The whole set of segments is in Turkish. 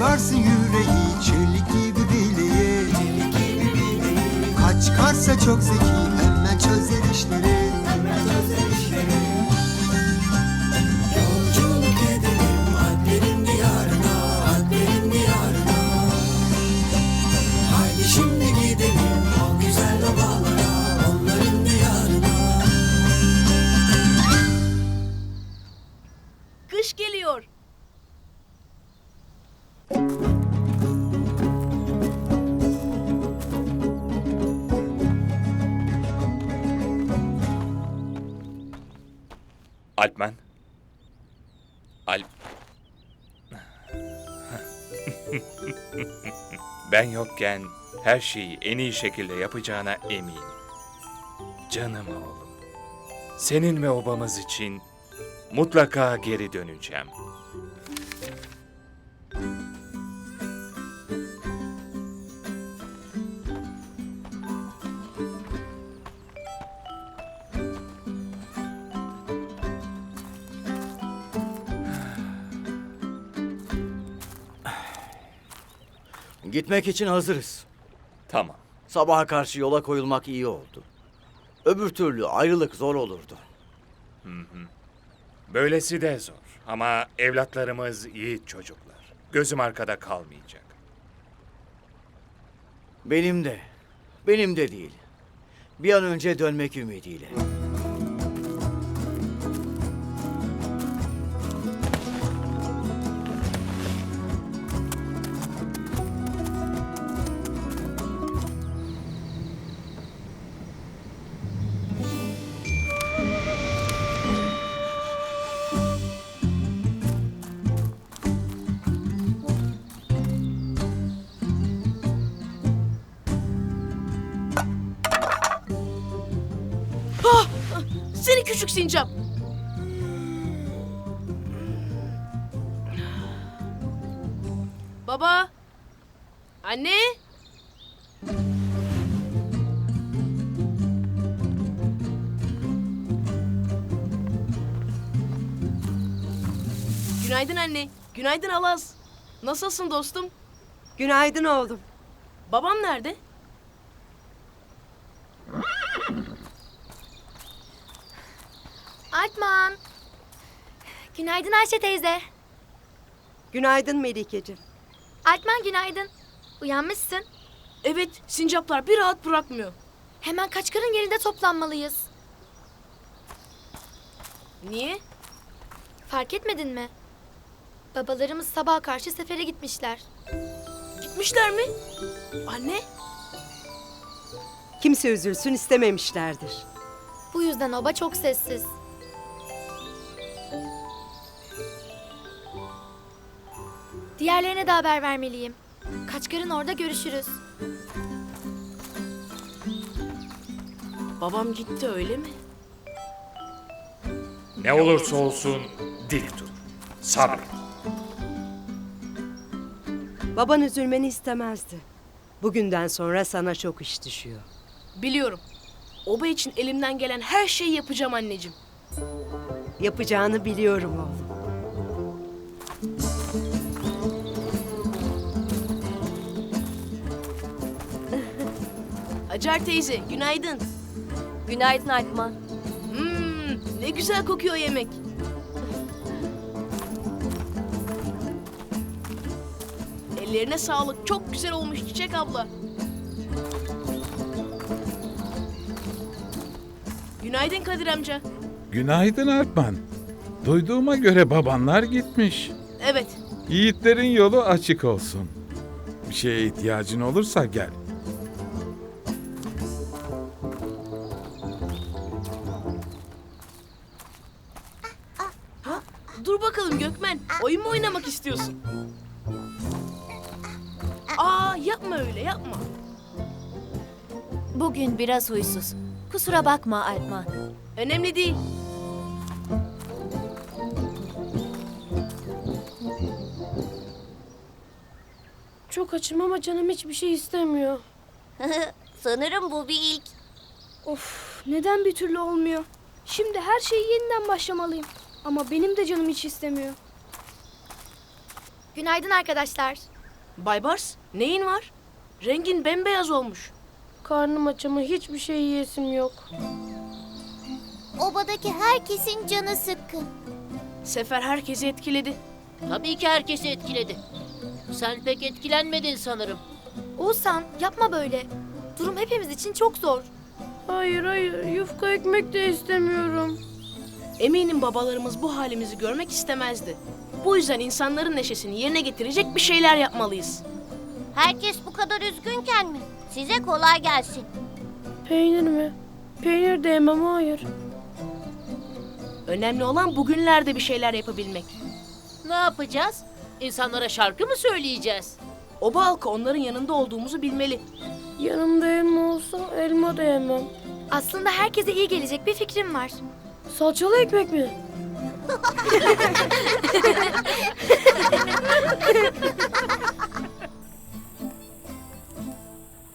varsın yüreği çelik gibi bileği Kaç karsa çok zeki hemen çözer işleri Alpman. Alp. ben yokken her şeyi en iyi şekilde yapacağına eminim. Canım oğlum. Senin ve obamız için mutlaka geri döneceğim. Gitmek için hazırız. Tamam. Sabaha karşı yola koyulmak iyi oldu. Öbür türlü ayrılık zor olurdu. Böylesi de zor. Ama evlatlarımız yiğit çocuklar. Gözüm arkada kalmayacak. Benim de. Benim de değil. Bir an önce dönmek ümidiyle. Küçük sincap. Baba. Anne. Günaydın anne. Günaydın Alaz. Nasılsın dostum? Günaydın oğlum. Babam nerede? Artman Günaydın Ayşe teyze Günaydın Melikeciğim. Artman günaydın Uyanmışsın Evet, sincaplar bir rahat bırakmıyor. Hemen Kaçkar'ın yerinde toplanmalıyız Niye? Fark etmedin mi? Babalarımız sabaha karşı sefere gitmişler Gitmişler mi? Anne, Kimse üzülsün istememişlerdir. Bu yüzden oba çok sessiz Diğerlerine de haber vermeliyim Kaçkar'ın orada görüşürüz babam gitti öyle mi? Ne olursa olsun dik dur. Sabret. Baban üzülmeni istemezdi. Bugünden sonra sana çok iş düşüyor. Biliyorum. Oba için elimden gelen her şeyi yapacağım anneciğim. Yapacağını biliyorum oğlum. Hacer teyze, günaydın. Günaydın Alpman. Hmm, ne güzel kokuyor yemek. Ellerine sağlık. Çok güzel olmuş Çiçek abla. Günaydın Kadir amca. Günaydın Alpman. Duyduğuma göre babanlar gitmiş. Evet, Yiğitlerin yolu açık olsun. Bir şeye ihtiyacın olursa gel. Dur bakalım Gökmen. Oyun mu oynamak istiyorsun? Aa, yapma öyle, yapma. Bugün biraz huysuz. Kusura bakma Alpman. Önemli değil. Çok açım ama canım hiçbir şey istemiyor. Sanırım bu bir ilk. Of neden bir türlü olmuyor? Şimdi her şeyi yeniden başlamalıyım. Ama benim de canım hiç istemiyor. Günaydın arkadaşlar. Baybars neyin var? Rengin bembeyaz olmuş. Karnım aç ama hiçbir şey yiyesim yok. Obadaki herkesin canı sıkkın. Sefer herkesi etkiledi. Tabii ki herkesi etkiledi. Sen pek etkilenmedin sanırım. Oğuzhan yapma böyle. Durum hepimiz için çok zor. Hayır hayır yufka ekmek de istemiyorum. Eminim babalarımız bu halimizi görmek istemezdi. Bu yüzden insanların neşesini yerine getirecek bir şeyler yapmalıyız. Herkes bu kadar üzgünken mi? Size kolay gelsin. Peynir mi? Peynir de yemem hayır. Önemli olan bugünlerde bir şeyler yapabilmek. Ne yapacağız? İnsanlara şarkı mı söyleyeceğiz? Oba halkı onların yanında olduğumuzu bilmeli. Yanımda elma olsa elma da yemem. Aslında herkese iyi gelecek bir fikrim var. Salçalı ekmek mi?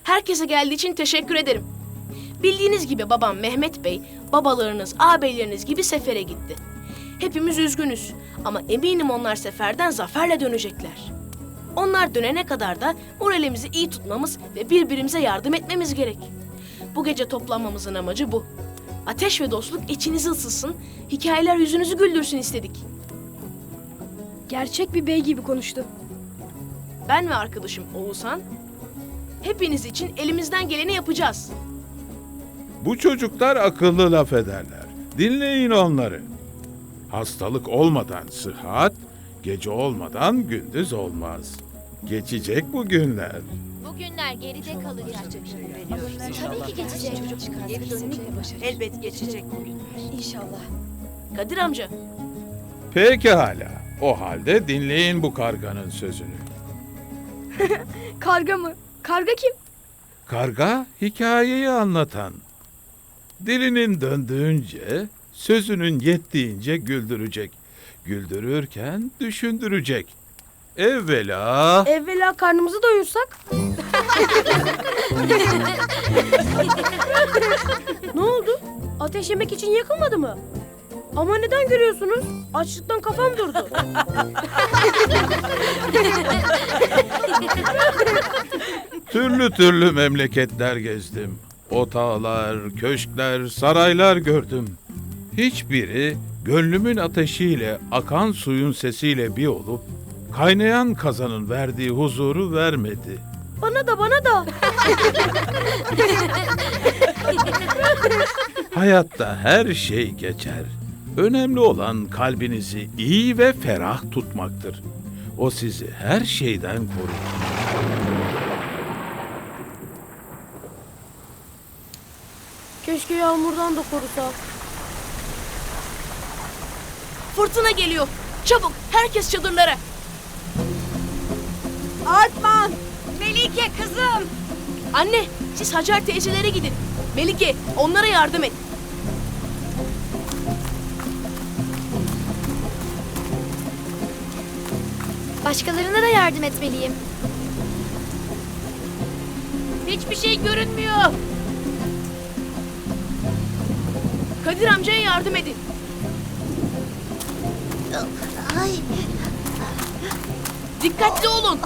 Herkese geldiği için teşekkür ederim. Bildiğiniz gibi babam Mehmet Bey, babalarınız, ağabeyleriniz gibi sefere gitti. Hepimiz üzgünüz ama eminim onlar seferden zaferle dönecekler. Onlar dönene kadar da moralimizi iyi tutmamız ve birbirimize yardım etmemiz gerek. Bu gece toplanmamızın amacı bu. Ateş ve dostluk içinizi ısıtsın, hikayeler yüzünüzü güldürsün istedik. Gerçek bir bey gibi konuştu. Ben ve arkadaşım Oğuzhan, hepiniz için elimizden geleni yapacağız. Bu çocuklar akıllı laf ederler. Dinleyin onları. Hastalık olmadan sıhhat, gece olmadan gündüz olmaz. Geçecek bu günler. Bugünler geride kalacak. Tabii ki geçecek. Elbet geçecek bugün. Kadir amca, Pekala. O halde dinleyin bu karganın sözünü. Karga mı? Karga kim? Karga hikayeyi anlatan. Dilinin döndüğünce, sözünün yettiğince güldürecek. Güldürürken düşündürecek. Evvela Evvela karnımızı doyursak. Ne oldu? Ateş yemek için yakılmadı mı? Ama neden görüyorsunuz? Açlıktan kafam durdu. türlü türlü memleketler gezdim. Otağlar, köşkler, saraylar gördüm. Hiçbiri gönlümün ateşiyle, akan suyun sesiyle bir olup, kaynayan kazanın verdiği huzuru vermedi. Bana da bana da. Hayatta her şey geçer. Önemli olan kalbinizi iyi ve ferah tutmaktır. O sizi her şeyden korur. Keşke yağmurdan da korusa. fırtına geliyor. Çabuk, herkes çadırlara. Anne, siz Hacer teyzelere gidin. Melike, onlara yardım et. Başkalarına da yardım etmeliyim. Hiçbir şey görünmüyor. Kadir amcaya yardım edin. Ay, Dikkatli olun.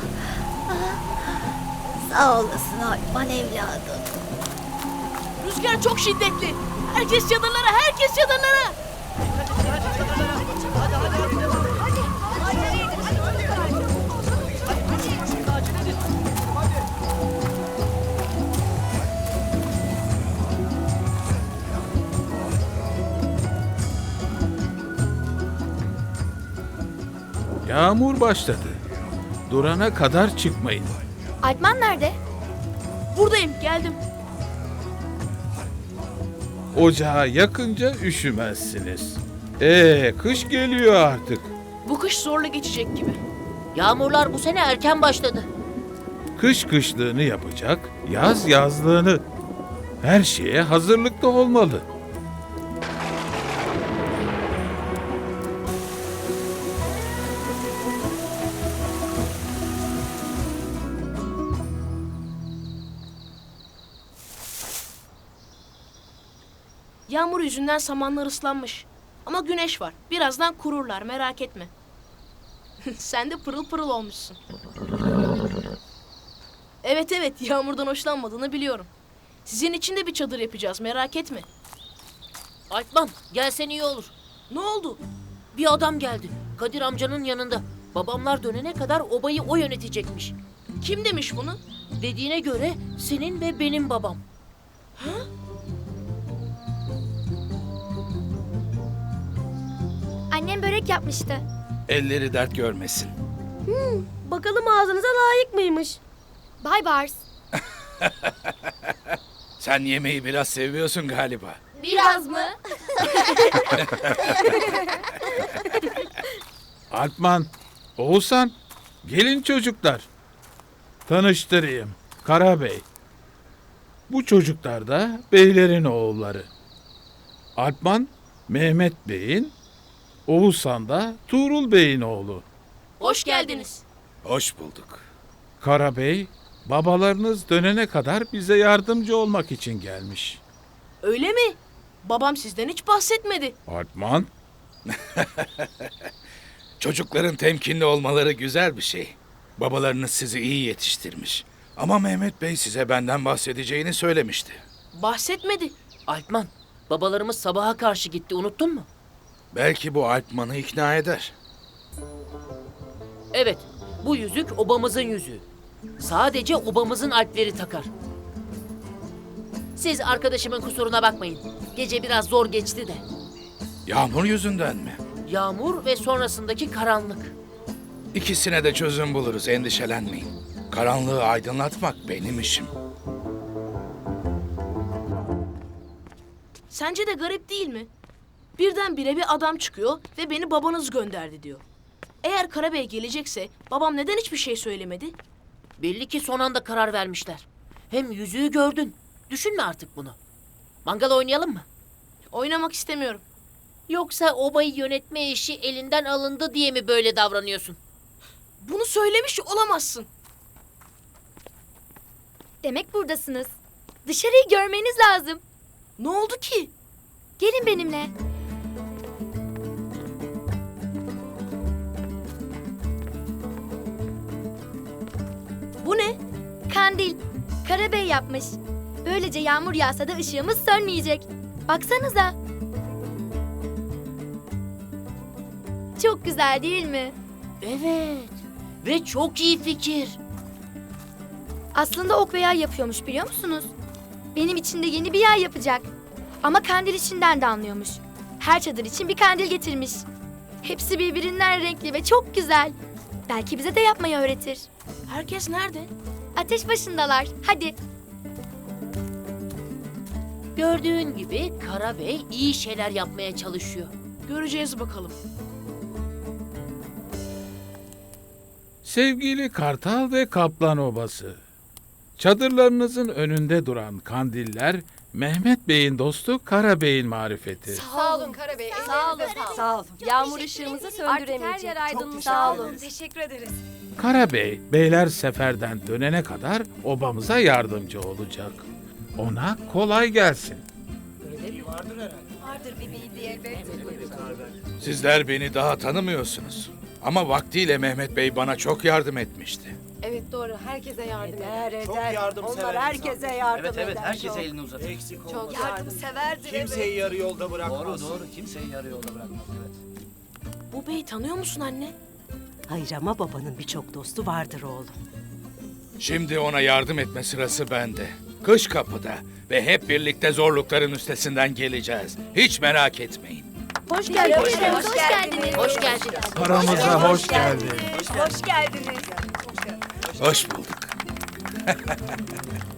Sağ olasın Alpman evladım. Rüzgar çok şiddetli. Herkes çadırlara, herkes çadırlara. Yağmur başladı. Durana kadar çıkmayın. Alpman nerede? Buradayım, geldim. Ocağı yakınca üşümezsiniz. Ee, kış geliyor artık. Bu kış zorla geçecek gibi. Yağmurlar bu sene erken başladı. Kış kışlığını yapacak, yaz yazlığını. Her şeye hazırlıklı olmalı. Yağmur yüzünden samanlar ıslanmış. Ama güneş var. Birazdan kururlar merak etme. Sen de pırıl pırıl olmuşsun. Evet evet yağmurdan hoşlanmadığını biliyorum. Sizin için de bir çadır yapacağız merak etme. Alpman gelsen iyi olur. Ne oldu? Bir adam geldi. Kadir amcanın yanında. Babamlar dönene kadar obayı o yönetecekmiş. Kim demiş bunu? Dediğine göre senin ve benim babam. Annem börek yapmıştı. Elleri dert görmesin. Bakalım ağzınıza layık mıymış? Bay Bars. Sen yemeği biraz seviyorsun galiba. Biraz mı? Alpman, Oğuzhan, gelin çocuklar. Tanıştırayım, Karabey. Bu çocuklar da beylerin oğulları. Alpman, Mehmet Bey'in, Oğuzhan da Tuğrul Bey'in oğlu. Hoş geldiniz. Hoş bulduk. Karabey, babalarınız dönene kadar bize yardımcı olmak için gelmiş. Öyle mi? Babam sizden hiç bahsetmedi. Alpman. Çocukların temkinli olmaları güzel bir şey. Babalarınız sizi iyi yetiştirmiş. Ama Mehmet Bey size benden bahsedeceğini söylemişti. Bahsetmedi. Alpman babalarımız sabaha karşı gitti unuttun mu? Belki bu Alpman'ı ikna eder. Evet bu yüzük obamızın yüzüğü. Sadece obamızın alpleri takar. Siz arkadaşımın kusuruna bakmayın. Gece biraz zor geçti de. Yağmur yüzünden mi? Yağmur ve sonrasındaki karanlık. İkisine de çözüm buluruz, endişelenmeyin. Karanlığı aydınlatmak benim işim. Sence de garip değil mi? Birdenbire bir adam çıkıyor ve beni babanız gönderdi diyor. Eğer Karabey gelecekse babam neden hiçbir şey söylemedi? Belli ki son anda karar vermişler. Hem yüzüğü gördün. Düşünme artık bunu. Mangal oynayalım mı? Oynamak istemiyorum. Yoksa obayı yönetme işi elinden alındı diye mi böyle davranıyorsun? Bunu söylemiş olamazsın. Demek buradasınız. Dışarıyı görmeniz lazım. Ne oldu ki? Gelin benimle. Kandil. Karabey yapmış. Böylece yağmur yağsa da ışığımız sönmeyecek. Baksanıza. Çok güzel değil mi? Evet. Ve çok iyi fikir. Aslında ok ve yay yapıyormuş biliyor musunuz? Benim için de yeni bir yay yapacak. Ama kandil içinden de anlıyormuş. Her çadır için bir kandil getirmiş. Hepsi birbirinden renkli ve çok güzel. Belki bize de yapmayı öğretir. Herkes nerede? Ateş başındalar. Hadi. Gördüğün gibi Karabey iyi şeyler yapmaya çalışıyor. Göreceğiz bakalım. Sevgili Kartal ve Kaplan Obası. Çadırlarınızın önünde duran kandiller Mehmet Bey'in dostu Karabey'in marifeti. Sağ olun Karabey. Sağ olun. Sağ olun. Yağmur ışığımızı söndüremeyecek. aydınlık. Sağ olun. Teşekkür ederiz. Karabey, beyler seferden dönene kadar obamıza yardımcı olacak. Ona kolay gelsin. Sizler beni daha tanımıyorsunuz. Ama vaktiyle Mehmet Bey bana çok yardım etmişti. Evet doğru. Herkese yardım Eder eder. Onlar herkese yardım eder. Evet evet herkese elini uzatır. Çok yardım. severdir. Kimseyi yarı yolda bırakmaz. Doğru doğru. Kimseyi yarı yolda bırakmaz. Evet. Bu beyi tanıyor musun anne? Hayır ama babanın birçok dostu vardır oğlum. Şimdi ona yardım etme sırası bende. Kış kapıda ve hep birlikte zorlukların üstesinden geleceğiz. Hiç merak etmeyin. Hoş geldiniz. Hoş geldiniz. Hoş geldiniz. Aramıza hoş geldin. Hoş geldiniz. Hoş bulduk.